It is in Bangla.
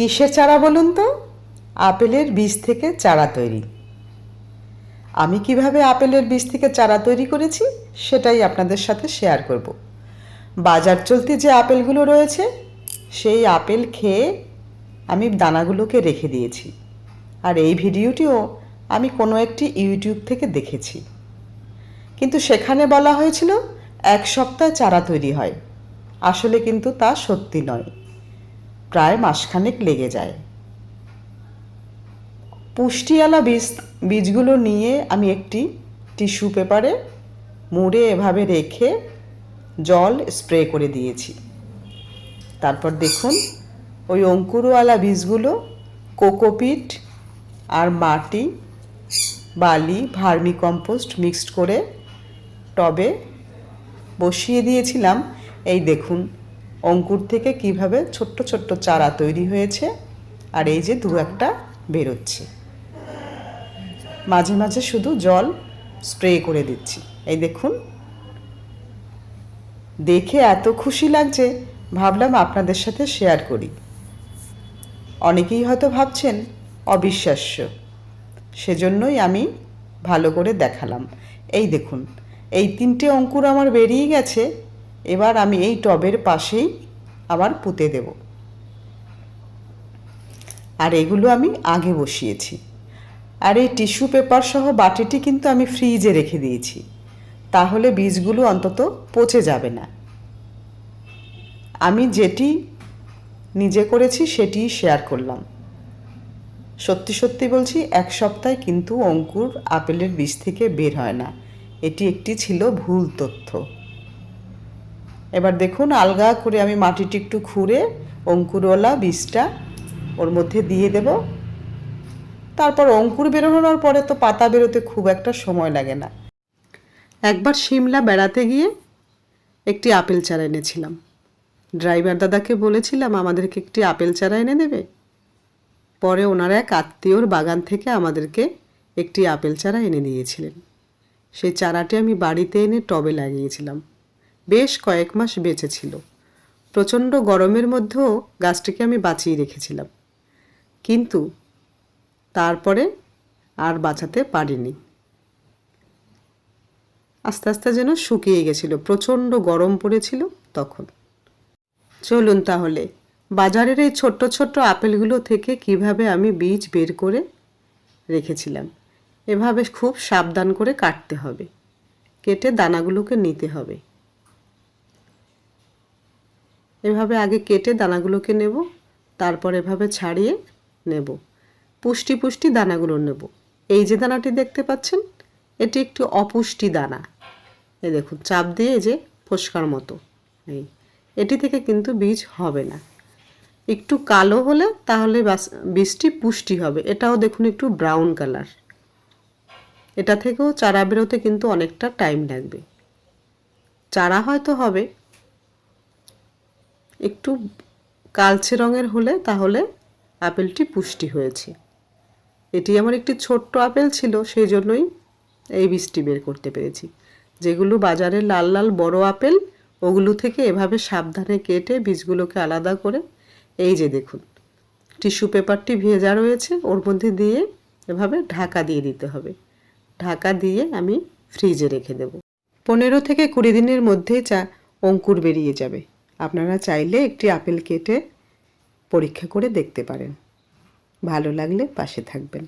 কিসের চারা বলুন তো? আপেলের বীজ থেকে চারা তৈরি। আমি কীভাবে আপেলের বীজ থেকে চারা তৈরি করেছি সেটাই আপনাদের সাথে শেয়ার করব। বাজার চলতি যে আপেলগুলো রয়েছে, সেই আপেল খেয়ে আমি দানাগুলোকে রেখে দিয়েছি। আর এই ভিডিওটিও আমি কোনো একটি ইউটিউব থেকে দেখেছি। কিন্তু সেখানে বলা হয়েছিল, এক সপ্তাহ চারা তৈরি হয়। আসলে কিন্তু তা সত্যি নয়। প্রায় মাসখানেক লেগে যায়। পুষ্টিওয়ালা বীজ, বীজগুলো নিয়ে আমি একটি টিস্যু পেপারে মুড়ে এভাবে রেখে জল স্প্রে করে দিয়েছি। তারপর দেখুন, ওই অঙ্কুরওয়ালা বীজগুলো কোকোপিট আর মাটি, বালি ভার্মি কম্পোস্ট মিক্সড করে টবে বসিয়ে দিয়েছিলাম। এই দেখুন অঙ্কুর থেকে কীভাবে ছোট্ট ছোট্ট চারা তৈরি হয়েছে আর এই যে দু একটা বেরোচ্ছে। মাঝে মাঝে শুধু জল স্প্রে করে দিচ্ছি। এই দেখুন। দেখে এত খুশি লাগছে। ভাবলাম আপনাদের সাথে শেয়ার করি। অনেকেই হয়তো ভাবছেন, অবিশ্বাস্য। সেজন্যই আমি ভালো করে দেখালাম। এই দেখুন, এই তিনটে অঙ্কুর আমার বেরিয়ে গেছে। এবার আমি এই টবের পাশেই আবার পুঁতে দেব। আর এগুলো আমি আগে বসিয়েছি। আর এই টিস্যু পেপার সহ বাটিটি কিন্তু আমি ফ্রিজে রেখে দিয়েছি। তাহলে বীজগুলো অন্তত পচে যাবে না। আমি যেটি নিজে করেছি সেটি শেয়ার করলাম। সত্যি সত্যি বলছি, এক সপ্তাহে কিন্তু অঙ্কুর আপেলের বীজ থেকে বের হয় না। এটি একটি ছিল ভুল তথ্য। এবার দেখুন, আলগা করে আমি মাটিটি একটু খুঁড়ে অঙ্কুরওয়ালা বীজটা ওর মধ্যে দিয়ে দেব। তারপর অঙ্কুর বেরোনোর পরে তো পাতা বেরোতে খুব একটা সময় লাগে না। একবার সিমলা বেড়াতে গিয়ে একটি আপেল চারা এনেছিলাম। ড্রাইভার দাদাকে বলেছিলাম, আমাদেরকে একটি আপেল চারা এনে দেবে। পরে ওনার এক আত্মীয়র বাগান থেকে আমাদেরকে একটি আপেল চারা এনে দিয়েছিলেন। সেই চারাটি আমি বাড়িতে এনে টবে লাগিয়েছিলাম। বেশ কয়েক মাস বেঁচে ছিল। প্রচণ্ড গরমের মধ্যেও গাছটিকে আমি বাঁচিয়ে রেখেছিলাম। কিন্তু তারপরে আর বাঁচাতে পারিনি। আস্তে আস্তে যেন শুকিয়ে গেছিল, প্রচণ্ড গরম পড়েছিল তখন। চলুন তাহলে, বাজারের এই ছোট্ট ছোট্ট আপেলগুলো থেকে কীভাবে আমি বীজ বের করে রেখেছিলাম, এভাবে খুব সাবধান করে কাটতে হবে। কেটে দানাগুলোকে নিতে হবে। এভাবে আগে কেটে দানাগুলোকে নেব, তারপর এভাবে ছাড়িয়ে নেব। পুষ্টি পুষ্টি দানাগুলো নেব। এই যে দানাটি দেখতে পাচ্ছেন, এটি একটি অপুষ্টি দানা। এই দেখুন, চাপ দিয়ে যে ফোসকার মতো। এই, এটি থেকে কিন্তু বীজ হবে না। একটু কালো হলে তাহলে বীজটি পুষ্টি হবে। এটাও দেখুন একটু ব্রাউন কালার। এটা থেকেও চারা বেরোতে কিন্তু অনেকটা টাইম লাগবে। চারা হয়তো হবে একটু কালচে রঙের হলে তাহলে আপেলটি পুষ্টি হয়েছে। এটি আমার একটি ছোট্ট আপেল ছিল, সেই জন্যই এই বীজটি বের করতে পেরেছি। যেগুলো বাজারে লাল লাল বড় আপেল, ওগুলো থেকে এভাবে সাবধানে কেটে বীজগুলোকে আলাদা করে, এই যে দেখুন, টিস্যু পেপারটি ভেজা রয়েছে, ওর মধ্যে দিয়ে এভাবে ঢাকা দিয়ে দিতে হবে। ঢাকা দিয়ে আমি ফ্রিজে রেখে দেব। পনেরো থেকে কুড়ি দিনের মধ্যেই চা অঙ্কুর বেরিয়ে যাবে। আপনারা চাইলে একটি আপেল কেটে পরীক্ষা করে দেখতে পারেন। ভালো লাগলে পাশে থাকবেন।